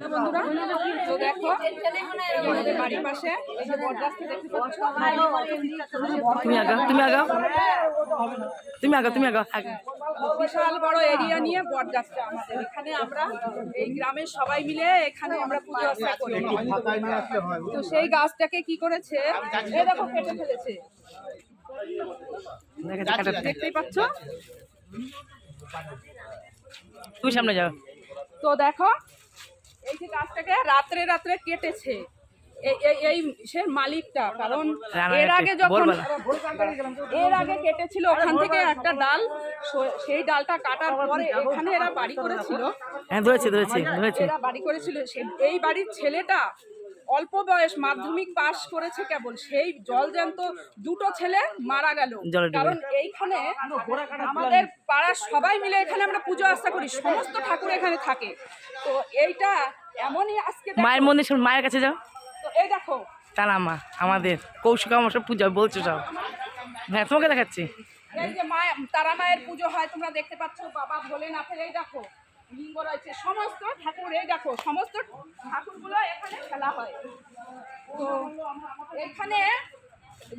বন্ধুরা তো দেখো আমাদের বাড়ির পাশে এই যে বটগাছটা দেখতে পাচ্ছ তুমি আগাও তুমি আগাও তুমি আগাও তুমি আগাও আগাও। বিশাল বড় এরিয়া নিয়ে বটগাছটা আমাদের। এখানে আমরা এই গ্রামের সবাই মিলে এখানে আমরা পুজো আর্চা করি। তো সেই গাছটাকে কি করেছে? এই দেখো কেটে ফেলেছে। দেখতেই পাচ্ছ? তুমি সামনে যাও। তো দেখো এই যে গাছটাকে রাত্রে রাত্রে কেটেছে। এই সে মালিকটা কারণ এর আগে যখন এর আগে কেটেছিল ওখান থেকে একটা ডাল সেই ডালটা কাটার পরে এখানে এরা বাড়ি করেছিল। হ্যাঁ ধরেছে ধরেছে ধরেছে। এরা বাড়ি করেছিল। এই বাড়ির ছেলেটা অল্প বয়স মাধ্যমিক পাশ করেছে কেবল। সেই জল জ্যান্ত দুটো ছেলে মারা গেল। কারণ এইখানে আমাদের পাড়ার সবাই মিলে এখানে আমরা পুজো আস্থা করি। সমস্ত ঠাকুর এখানে থাকে। তো এইটা এমনই আজকে মায়ের মন্দির শোন, মায়ের কাছে যাও। তো এই দেখো। তারা মা আমাদের কৌশিক আমার সব পূজা বলছো সব। হ্যাঁ তোমাকে দেখাচ্ছি। এই যে মা তারা মায়ের পুজো হয় তোমরা দেখতে পাচ্ছ বাবা ভোলেনাথের এই দেখো লিঙ্গ রয়েছে। সমস্ত ঠাকুর এই দেখো সমস্ত ঠাকুরগুলো এখানে খেলা হয়। তো এখানে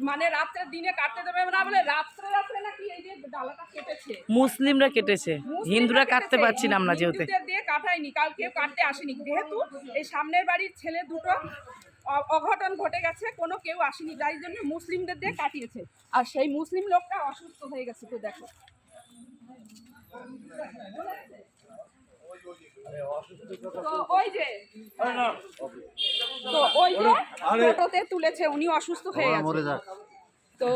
মানে রাত্রে দিনে কাটতে দেবে না বলে রাত্রে রাত্রে নাকি এই যে ডালাটা কেটেছে? মুসলিমরা কেটেছে হিন্দুরা কাটতে। পারছিলাম না যেহেতু। হিন্দুদের দিয়ে কাটায়নি কাউ কেউ কাটতে আসেনি। যেহেতু এই সামনের বাড়ির ছেলে দুটো অঘটন ঘটে গেছে কোনো কেউ আসেনি যাই জন্য মুসলিমদের দিয়ে কাটিয়েছে। আর সেই মুসলিম লোকটা অসুস্থ হয়ে গেছে তো দেখো। তো ওই যে তো ওই যে টোটোতে তুলেছে উনি অসুস্থ হয়ে গেছে। তো?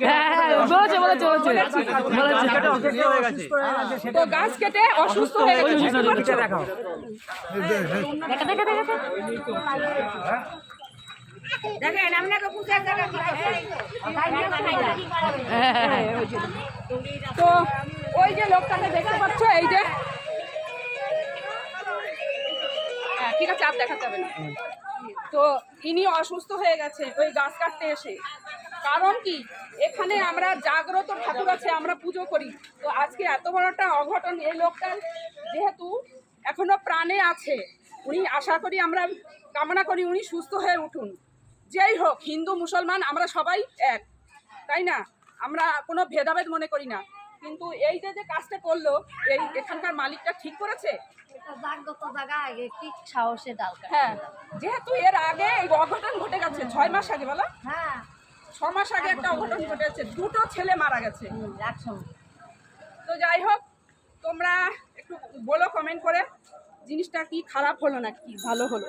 হ্যাঁ হ্যাঁ গাছ। কেটে অসুস্থ হয়ে গেছে। হ্যাঁ হ্যাঁ হ্যাঁ। তো ওই যে লোকটাকে দেখতে পাচ্ছ এই যে। হ্যাঁ, ঠিক আছে আর দেখাতে হবে না। তো ইনি অসুস্থ হয়ে গেছে ওই গাছ কাটতে এসে। কারণ কি? এখানে আমরা জাগ্রত ঠাকুর আছে আমরা পুজো করি। তো আজকে এত বড় একটা অঘটন এই লোকটার যেহেতু এখনও প্রাণে আছে উনি আশা করি আমরা কামনা করি উনি সুস্থ হয়ে উঠুন। যেই হোক হিন্দু মুসলমান আমরা সবাই এক তাই না? আমরা কোনো ভেদাভেদ মনে করি না। কিন্তু এই যে যে কাজটা করল এই এখানকার মালিকটা ঠিক করেছে? কি সাহসে ডাল হ্যাঁ যেহেতু এর আগে এই অঘটন ঘটে গেছে ছয় মাস আগে বলো? হ্যাঁ। ছ মাস আগে একটা অঘটন ঘটেছে দুটো ছেলে মারা গেছে। তো যাই হোক তোমরা একটু বলো কমেন্ট করে জিনিসটা কি খারাপ হলো না কি ভালো হলো?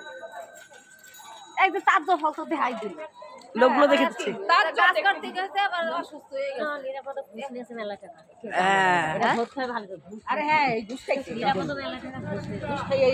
একদম তার তো দেখাই দিল। লোকগুলো দেখে দিচ্ছি। হয়ে